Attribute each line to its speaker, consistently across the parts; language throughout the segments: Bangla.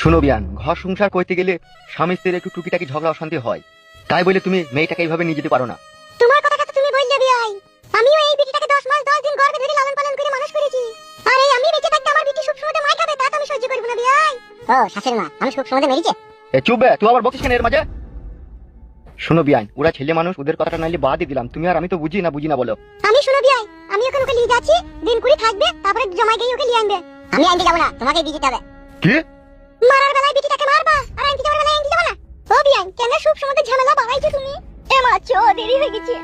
Speaker 1: শুনো বিয়ান ঘর সংসার করতে গেলে স্বামী স্ত্রীর একটু টুকিটাকি ঝগড়া অশান্তি হয়। তাই বলে তুমি মেয়েটাকে এইভাবে নিয়ে যেতে পারো না।
Speaker 2: তোমার কথা তো তুমি বললে বিয়াই। আমিও এই বিটিটাকে 10 মাস 10 দিন গর্ভে ধরে লালন পালন করে মানুষ করেছি। আর এই আমি বেঁচে থাকতে আমার বিটি সবসময় মার খাবে তা তো আমি সহ্য করব না বিয়াই। ও শাশুড়ি মা আমি সবসময় মেরেছে?
Speaker 1: এ চুপ বে তুই আবার বকিস কেন এর মাঝে? শুনো বিয়ান ওরা ছেলে মানুষ ওদের কথাটা নাইলে বাদই দিলাম। তুমি আর আমি তো বুঝি না বুঝি না বলো।
Speaker 2: আমি শুনো বিয়াই আমি ওখানে ওকে নিয়ে যাচ্ছি দিন কুড়ি থাকবে তারপরে জমাই গিয়ে ওকে নিয়ে আনবে। আমি আনতে যাব না তোমাকে দিয়ে দিতে হবে।
Speaker 1: কি?
Speaker 2: মারার বেলায় বিটিটাকে মারবা? আর আনতে যাওয়ার বেলায় আনতে যাব না ও বিয়াই কেন সব সময় ঝামেলা বাড়াইছো তুমি? এ মা চো দেরি হয়ে গেছে।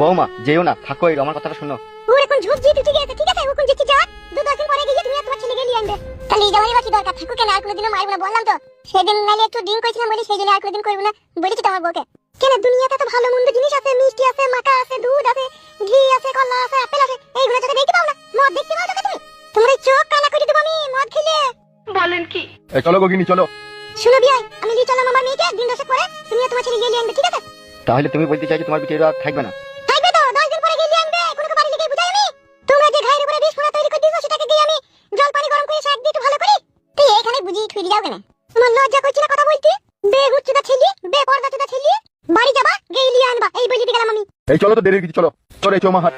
Speaker 1: বৌমা যেও না থাকো এই আমার কথাটা শোনো।
Speaker 2: ওর এখন ঝুঁক জিত উঠে গেছে ঠিক আছে? ওখানে যেতে যা দু দশ দিন পরে গিয়ে তুমি তোমার ছেলেকে নিয়ে আনবে। তাহলে যাওয়ারই বাকি দরকার থাকুক কেন? আর কোনোদিনও মারবো না বললাম তো। সেদিন নাইলে একটু ডিম করেছিলাম বলি সেই জন্য আর কোনোদিন করব না বলেছি তো আমার বউকে। কেন দুনিয়াতে তো ভালো মন্দ জিনিস আছে মিষ্টি আছে মাখা আছে দুধ আছে ঘি আছে কলা আছে আপেল আছে এইগুলো চোখে দেখতে পাও না? মদ দেখতে পাও চোখে তুমি? তোমার চোখ কানা করে দেবো আমি মদ খেলে।
Speaker 1: এ চলো গগিনি চলো।
Speaker 2: শুনো বিয়াই আমি নিয়ে আমার মেয়েকে দিন দশেক পরে তুমি আর তোমার ছেলে গিয়ে নিয়ে আনবে ঠিক আছে?
Speaker 1: তাহলে তুমি বলতে চাইছো তোমার বিটিরা থাকবে না?
Speaker 2: থাকবে তো দশ দিন পরে গিয়ে নিয়ে আনবে কোনো বাড়ি বুঝাই আমি। তোমরা যে ঘাইয়ের উপরে বিষ পোড়া তৈরি করে দিয়েছ সেটাকে দিয়ে আমি জল পানি গরম করে শাক দিয়ে একটু ভালো করি। তুই এখানে বুঝিয়ে থুই যাও কেন? তোমার লজ্জা কথা বলতে? বে হুচ্চুদা ছেলে বে পর্দা চুদা ছেলে বাড়ি যাবা গিয়ে নিয়ে আনবা এই বলি দিয়ে গেলাম আমি।
Speaker 1: এই চলো তো দেরি হয়ে গেছে চলো। চলো এই চৌমা হাট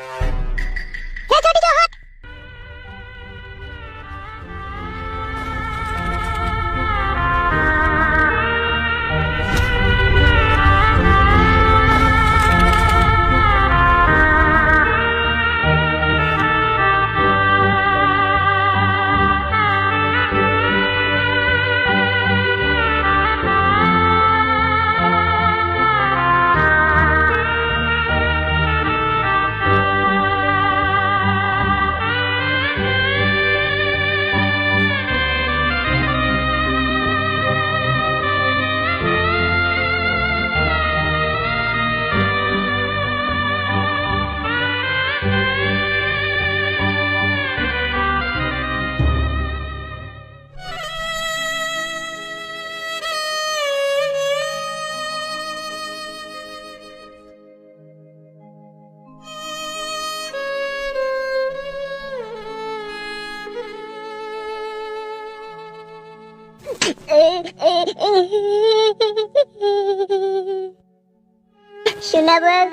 Speaker 2: শোনা বল,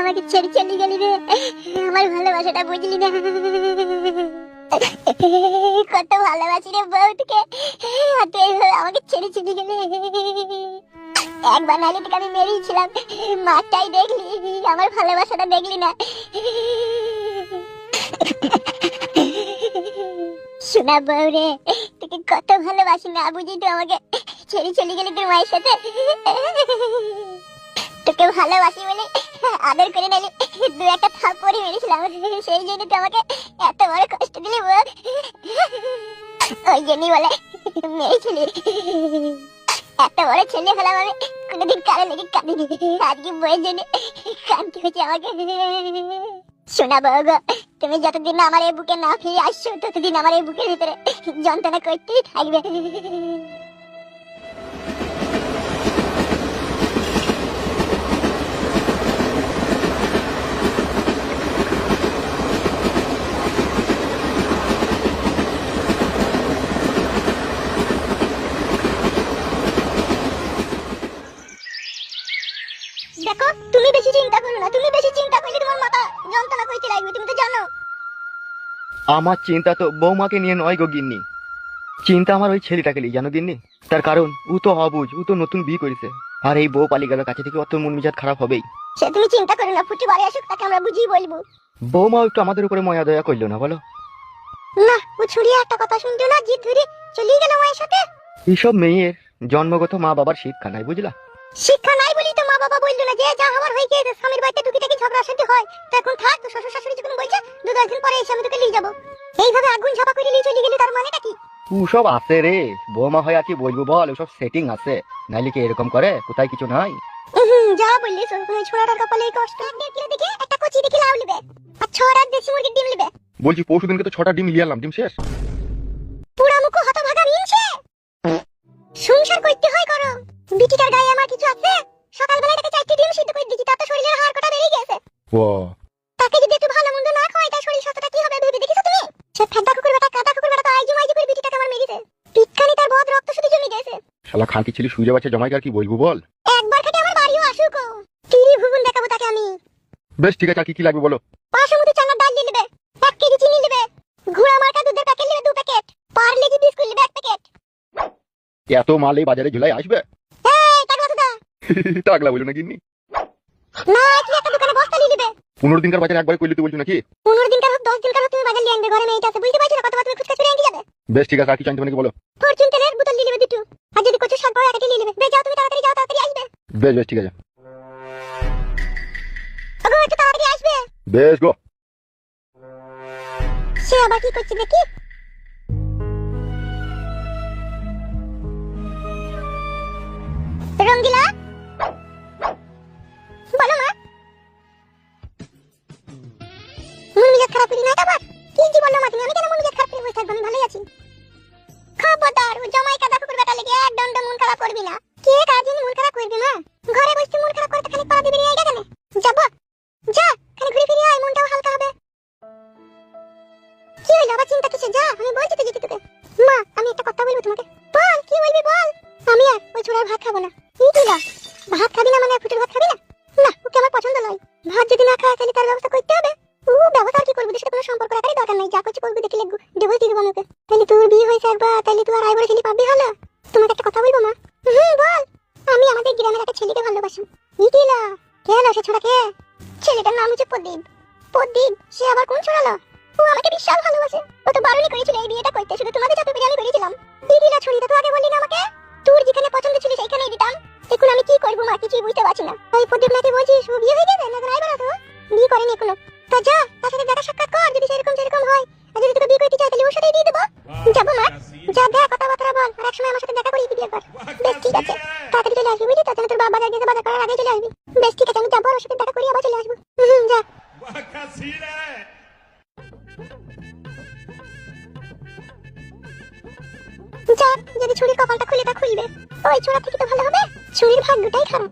Speaker 2: আমাকে ছেড়ে চলে গেলি রে। আমার ভালোবাসাটা বুঝলি না। কত ভালোবাসি রে বউ তোকে আর আমাকে ছেড়ে চলে গেলি। একবার তোকে আমি মেরেছিলাম। মাটাই দেখলি, আমার ভালোবাসাটা দেখলি না। শোনা বউ রে, তোকে কত ভালোবাসি না বুঝি তুই আমাকে। ছেড়ে চলে গেলি তোর মায়ের সাথে? তোকে ভালোবাসি বলে আদর করে নিলি দু একটা থাপ্পড়ি মেরেছিলাম। সেই জন্য তো আমাকে এত বড় কষ্ট দিলি বল ওই জন্যই বলে মেরেছিলি। এত বড় ছেলে হলাম আমি, কোনোদিন কারও লেগে কাঁদিনি। আজকে বইয়ের জন্য কান্তি হয়েছে আমাকে। শোনা বউ তুমি যতদিন আমার এই বুকে না ফিরে আসছো, ততদিন আমার এই বুকের ভিতরে যন্ত্রণা করতেই থাকবে দেখো তুমি বেশি চিন্তা করো না তুমি বেশি চিন্তা করলে তোমার মাথা যন্ত্রণা করতে লাগবে তুমি তো জানো।
Speaker 1: আমার চিন্তা তো বৌমাকে নিয়ে নয় গো গিন্নি। চিন্তা আমার ওই ছেলেটাকে নিয়ে জানো গিন্নি? তার কারণ ও তো অবুঝ ও তো নতুন বিয়ে করেছে। আর এই বউ পালি গেল কাছে থেকে অত মন মিজাজ খারাপ হবেই।
Speaker 2: সে তুমি চিন্তা করো না ফুটি বাড়ি আসুক তাকে আমরা বুঝিয়ে বলব।
Speaker 1: বৌমা একটু আমাদের উপরে ময়া দয়া করল না বলো?
Speaker 2: না ও ছড়িয়ে একটা কথা শুনতো না? জিদ ধরে চলিয়ে গেল মায়ের সাথে?
Speaker 1: এইসব মেয়ের জন্মগত মা বাবার শিক্ষা নাই বুঝলা?
Speaker 2: শিক্ষা নাই বলি তো মা বাবা বলল না যে যা হওয়ার হয়ে গিয়ে স্বামীর বাড়িতে টাকি ঝগড়া শান্তি হয়। তো এখন থাক তো শ্বশুর শাশুড়ি যখন বলছে দু দশ দিন পরে এসে আমি তোকে নিয়ে যাব। এইভাবে আগুন ঝাপা করে নিয়ে চলে গেলি তার মানেটা কি?
Speaker 1: ও সব আছে রে। বৌমা হয়ে কি বলব বল ওসব সেটিং আছে। নাইলে কি এরকম করে? কোথায় কিছু নাই?
Speaker 2: যা বললি ছোড়াটার কপালে এই কষ্ট। দেখে একটা কচি দেখে লাউ লিবে আর ছড়ার দেশি মুরগির ডিম লিবে
Speaker 1: বলছি পরশু দিনকে তো ছটা ডিম লিয়ে আনলাম ডিম শেষ
Speaker 2: পুরা মুখ হতভাগা মিনছে সংসার করতে হয় করো বিটিটার গায়ে আমার কিছু আছে? সকালবেলা তাকে চারটি ডিম সিদ্ধ করে দিয়েছি তাতে শরীরের হাড় কটা বেরিয়ে গেছে। তাকে যদি একটু ভালো মন্দ না খাওয়াই তার শরীর স্বাস্থ্যটা কি হবে? ভেবে দেখেছ তুমি? সে ফেদা কুকুর বেটা কাদা কুকুর বেটা তো আইজু মাইজু করে বিটিটাকে আমার মেরেছে। পিটকানি তার বদ রক্ত শুধু জমি গেছে।
Speaker 3: শালা খানকি ছিলি সুজে বাচ্চা জমাই আর কি বলব বল?
Speaker 2: একবার খাটে আমার বাড়িও আসুক তিরি ভুবন দেখাবো তাকে আমি।
Speaker 3: বেশ ঠিক আছে আর কি কি লাগবে বলো?
Speaker 2: বাসমতি চানার ডাল দিয়ে নেবে এক কেজি চিনি নেবে ঘোড়া মার্কা দুধের প্যাকেট নেবে দু প্যাকেট পার্লেজি বিস্কুট নেবে এক প্যাকেট
Speaker 3: এত মাল এই বাজারে ঝুলাই আসবে? টাকলা বলো না কিন্নি
Speaker 2: না কি একটা দোকানে বস্তা নিয়ে নেবে?
Speaker 3: পনেরো দিনকার বাজারে একবার করলি তুই বলছো নাকি?
Speaker 2: পনেরো দিনকার হোক দশ দিনকার হোক তুমি বাজার নিয়ে আনবে ঘরে মেয়েটা আছে বুঝতে পারছ না কতবার তুমি ফুচকা চুরি আনতে যাবে?
Speaker 3: বেশ ঠিক আছে আর নাকি বলো?
Speaker 2: ফরচুন তেলের বোতল নিয়ে নেবে দুটো। আর যদি কচু শাক পাও একটা নিয়ে নেবে। বে যাও তুমি তাড়াতাড়ি যাও তাড়াতাড়ি আসবে।
Speaker 3: বেশ বেশ ঠিক আছে।
Speaker 2: ওগো একটু তাড়াতাড়ি আসবে।
Speaker 3: বেশ গো।
Speaker 2: সে আবার কি করছে দেখি। রঙ্গিলা বলো মা। মন খারাপ করি না আবার কি জি বলল মা তুমি? আমি কেন মন খারাপ করে বসে থাকব? আমি ভালোই আছি। খবরদার জামাই কাদা কুকুর বেটা লেগে একদম মন খারাপ করবি না। কে কার জন্য মন খারাপ করবি মা? ঘরে বসে মন খারাপ করতে খালি পা দিবি রে এইটা কেন যাব যা খালি ঘুরে ফিরে আয়, মনটাও হালকা হবে। কি হইল? আবার চিন্তা কিসে যা, আমি বলছি তো যেতে তোকে। মা, আমি একটা কথা বলব তোমাকে। বল, কি বলবি বল? আমি আর ওই ছোড়ার ভাত খাব না। কি খাবি না মানে ভাত খাবি না? না, ওকে পছন্দ নয়। ভাত যদি না করতে হবে। কি সম্পর্ক রাখারই হলো? তোমাকে কথা বলব বল। আমি আমাদের গ্রামের একটা ছেলেকে ভালোবাসি। কি দিলা কেন সে কে ছেলেটার নাম হচ্ছে প্রদীপ। প্রদীপ, সে আবার কোন ছড়ালো? ও আমাকে বিশাল ভালোবাসে। ও তো করেছিল বিয়েটা করতে। তোমাদের চাপে আমি করেছিলাম দিদিরা ছড়িটা তো আগে বললি না আমাকে? তোর যেখানে পছন্দ ছিল সেখানেই দিতাম। এখন আমি কি করব মা? কিছুই বুঝতে পারছি না। ওই প্রদীপ নাকি বলছিস, ও বিয়ে হয়ে যাবে না নাই বলো তো? বিয়ে করেনি এখনও। তো যা, তার সাথে দেখা সাক্ষাৎ কর, যদি সেরকম সেরকম খাব খারাপ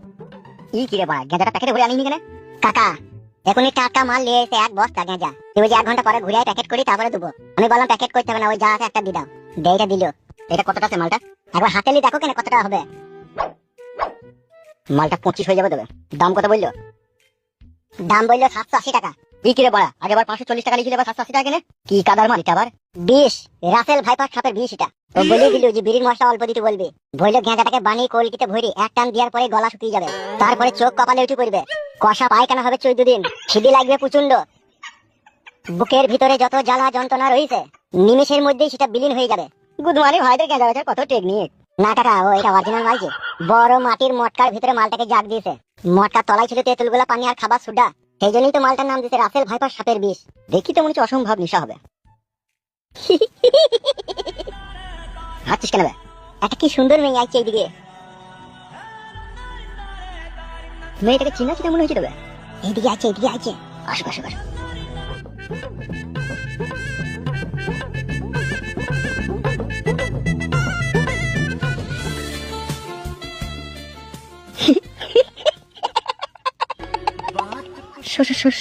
Speaker 4: ই কিরে বাড়া গেঁজাটা প্যাকেটে ভরে আনিনি কেন? কাকা এখনই টাটকা মাল নিয়ে এসে এক বস্তা গেঁজা। তুই যে এক ঘণ্টা পরে ঘুরে প্যাকেট করি, তারপরে দেবো আমি বললাম প্যাকেট করতে হবে না, ওই যা আছে একটা দিদাও দাও। দেইটা দিল। এটা কতটা আছে মালটা? একবার হাতে নিয়ে দেখো কেন কতটা হবে। মালটা পঁচিশ হয়ে যাবে তবে। দাম কত বলল? দাম বলল সাতশো আশি টাকা। পাঁচশো চল্লিশ টাকা সাতশো আশি টাকা কি কাদার মাল আবার? বিষ সাপের বিষ এটা। ও বলে দিল যে বিড়ির মশলা অল্প দিতে বানিয়ে কলকিতে এক টান দেওয়ার পরে গলা শুকিয়ে যাবে। তারপরে চোখ কপালে উঠে পড়বে কষা পায়খানা হবে চোদ্দ দিন। খিদি লাগবে প্রচণ্ড বুকের ভিতরে যত জ্বালা যন্ত্রণা রয়েছে, নিমেষের মধ্যেই সেটা বিলীন হয়ে যাবে। গুদমানি ভাইদের গেঁজা বেচার কত টেকনিক না কাকা, ও এটা অরিজিনাল মালছে বড় মাটির মটকার ভিতরে মালটাকে জাগ দিয়েছে। মটকার তলায় ছিল তেঁতুলগুলা পানি আর খাবার সুডা। সেই জন্যই তো মালটার নাম দিয়েছে রাসেল ভাইপার সাপের বিষ। দেখি তো মনে হচ্ছে অসম্ভব নেশা হবে। হাঁটছিস কেন? একটা কি সুন্দর মেয়ে আইছে এইদিকে। মেয়েটাকে চিনা চিনা মনে হচ্ছে তবে এইদিকে আছে এইদিকে আছে আসো আসো আসুক।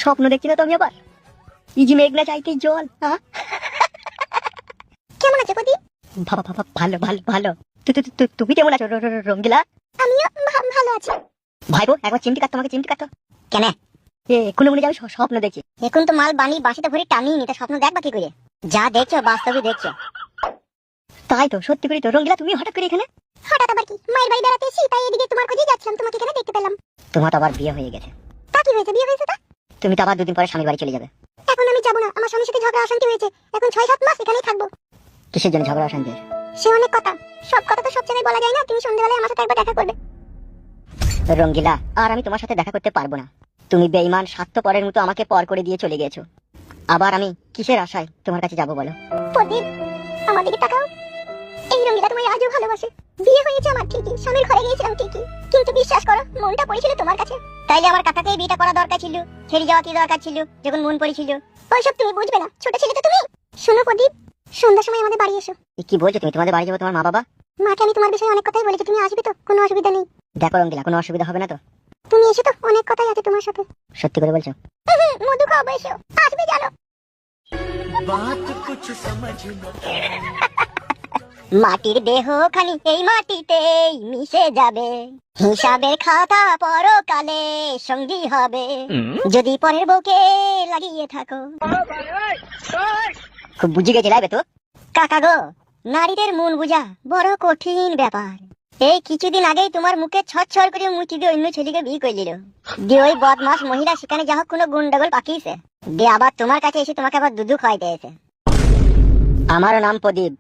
Speaker 4: স্বপ্ন দেখছি না তো আমি আবার? ইজি মেঘনা চাইতেই জল হ্যাঁ?
Speaker 2: কেমন আছে
Speaker 4: বাবা বাবা ভালো ভালো ভালো তুমি কেমন আছো রঙ্গিলা?
Speaker 2: আমিও ভালো আছি।
Speaker 4: ভাই ভাইবো একবার চিমটি কাটতো আমাকে চিমটি কাটতো। কেন? এ কোনো মনে যাবে স্বপ্ন দেখি। এখন তো মাল বানি বাসিতে ভরে টানি নি তা স্বপ্ন দেখবা কি করে? যা দেখছ বাস্তবে দেখছ। তাই তো সত্যি করে তো। রঙ্গিলা তুমি হঠাৎ করে এখানে?
Speaker 2: হঠাৎ আবার কি? মায়ের বাড়ি বেড়াতে তাই এদিকে তোমার খোঁজে যাচ্ছিলাম তোমাকে এখানে দেখতে পেলাম।
Speaker 4: তোমার তো আবার বিয়ে হয়ে গেছে।
Speaker 2: তা কি হয়েছে? বিয়ে হয়েছে তা?
Speaker 4: তুমি তো আবার দুদিন পরে স্বামীর বাড়ি চলে যাবে।
Speaker 2: এখন আমি যাব না। আমার স্বামীর সাথে ঝগড়া অশান্তি হয়েছে। এখন ছয় সাত মাস এখানেই থাকব।
Speaker 4: কিসের জন্য ঝগড়া অশান্তি?
Speaker 2: সে অনেক কথা। সব কথা তো সব জায়গায় বলা যায় না। তুমি সন্ধ্যাবেলায় আমার সাথে একবার দেখা করবে।
Speaker 4: রঙ্গিলা আর আমি তোমার সাথে দেখা করতে পারব না। তুমি বেইমান স্বার্থপরের মতো আমাকে পর করে দিয়ে চলে গেছো। আবার আমি কিসের আশায় তোমার কাছে যাব বলো?
Speaker 2: প্রদীপ আমার দিকে তাকাও। এই রঙ্গিলা তোমায় আজও ভালোবাসে। বিয়ে হয়েছে আমার ঠিকই স্বামীর ঘরে গিয়েছিলাম ঠিকই। কিন্তু বিশ্বাস করো মনটা পড়েছিল তোমার কাছে।
Speaker 4: তাইলে আমার কাকাকে বিয়েটা করা দরকার ছিল ছেড়ে যাওয়া কি দরকার ছিল যখন মন পড়েছিল?
Speaker 2: ওইসব তুমি বুঝবে না ছোট ছেলে তো তুমি। শোনো প্রদীপ সন্ধ্যার সময় আমাদের বাড়ি এসো।
Speaker 4: কি বলছো তুমি? তোমাদের বাড়ি যাব তোমার মা বাবা
Speaker 2: মাকে আমি তোমার বিষয়ে অনেক কথাই বলেছি তুমি আসবে তো? কোনো অসুবিধা নেই।
Speaker 4: দেখো রঙ্গিলা কোনো অসুবিধা হবে না তো?
Speaker 2: তুমি এসো তো অনেক কথাই আছে তোমার সাথে।
Speaker 4: সত্যি করে বলছো?
Speaker 2: মধু খাওয়াবো এসো আসবে জানো
Speaker 4: মাটির দেহ খানি এই মাটিতেই মিশে যাবে। হিসাবের খাতা পরকালে সঙ্গী হবে। যদি পরের বউকে লাগিয়ে থাকো। খুব বুঝে গেছে লাইবে তো? কাকা গো নারীদের মন বুঝা বড় কঠিন ব্যাপার। এই কিছুদিন আগেই তোমার মুখে ছট করে মুচি দিয়ে অন্য ছেলেকে বিয়ে করে দিল। দিয়ে ওই বদমাস মহিলা সেখানে যা হোক কোনো গুন্ডাগোল পাকিয়েছে। দিয়ে আবার তোমার কাছে এসে তোমাকে আবার দুধু খাওয়াইতে দিয়েছে। আমার নাম প্রদীপ।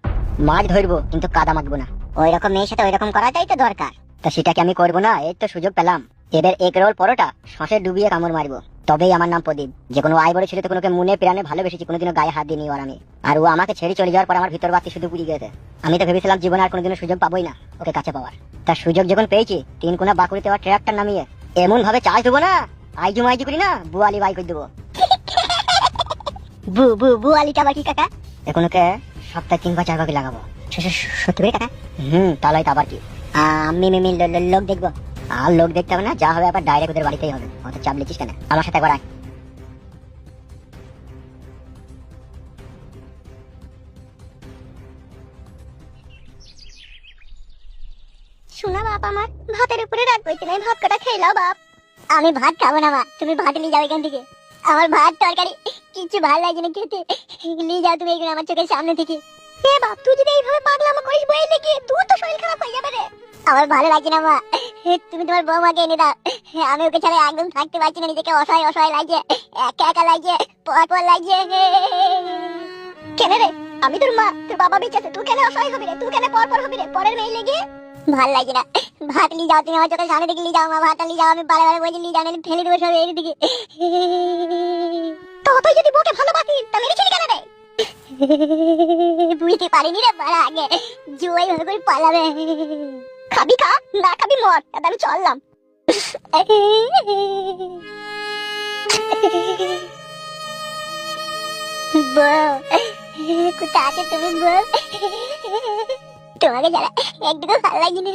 Speaker 4: মাছ ধরবো কিন্তু কাদা মাখবো না। ওই রকম মেয়ের সাথে ওই রকম করাটাই তো দরকার। তা সেটাকে আমি করব না এই তো সুযোগ পেলাম। এবার এক রোল পরোটা শশে ডুবিয়ে কামড় মারবো। তবেই আমার নাম প্রদীপ। যে কোনো আয় বড় ছেলে তো কোনোকে মনে প্রাণে ভালোবেসেছি কোনোদিনও গায়ে হাত দিয়ে আর আমি আর ও আমাকে ছেড়ে চলে যাওয়ার পর আমার ভিতর বাতি শুধু পুড়ে গেছে। আমি তো ভেবেছিলাম জীবনে আর কোনোদিনও সুযোগ পাবোই না ওকে কাছে পাওয়ার। তার সুযোগ যখন পেয়েছি তিন কোনা বাকুড়িতে আবার ট্রাক্টর নামিয়ে এমন ভাবে চার্জ দেবো না আইজু মাইজু করি না বুয়ালি বাই করে দেবো।
Speaker 2: বু বু বুয়ালিটা বাকি কাকা?
Speaker 4: এখন ওকে সপ্তাহে তিন বা চার ভাগে লাগাবো স- সত্যি করে কাকা হুম তাহলে তো আবার কি? আমি মিমি লোক দেখব। আর লোক দেখতে হবে না যা হবে আবার ডাইরেক্ট ওদের বাড়িতেই হবে। অত চাপ লিখিস কেন? আমার সাথে একবার আয়।
Speaker 2: শোনা বাপ আমার ভাতের উপরে রাত করতে নাই ভাত কটা খেলাও বাপ। আমি ভাত খাব না মা তুমি ভাত নিয়ে যাও এখান থেকে। আমার ভাত তরকারি কিছু ভালো লাগছে না খেতে। নিয়ে যাও তুমি আমার চোখের সামনে থেকে। এ বাপ, তুই যদি এইভাবে করিস বই তুই তো শরীর খারাপ হয়ে যাবে রে। আমার ভালো না, মা। তুমি তোমার এনে দাও। আমি ওকে ছাড়া একদম থাকতে পারছি না, নিজেকে অসহায় অসহায় একা একা পর পর কেন রে? আমি তোর মা, তোর বাবা তুই কেন অসহায় হবি রে? তুই কেন পর পর হবি রে? পরের মেয়ে লেগে? ভালো লাগে না। ভাত নিয়ে যাও, তুমি আমার চোখের সামনে থেকে নিয়ে যাও, মা। ভাতটা নিয়ে যাও, আমি বারে বারে বলছি, নিয়ে যাও ফেলে দেবো সব তো যদি বউকে ভালোবাসি রে বুঝতে পারিনি রে বাড়া আগে। জুয়াই ভাবে করে পালাবে। খাবি খা, না খাবি মর। তা আমি চললাম। তুমি বউ? তোমাকে যারা একটুকু ভালো লাগছে না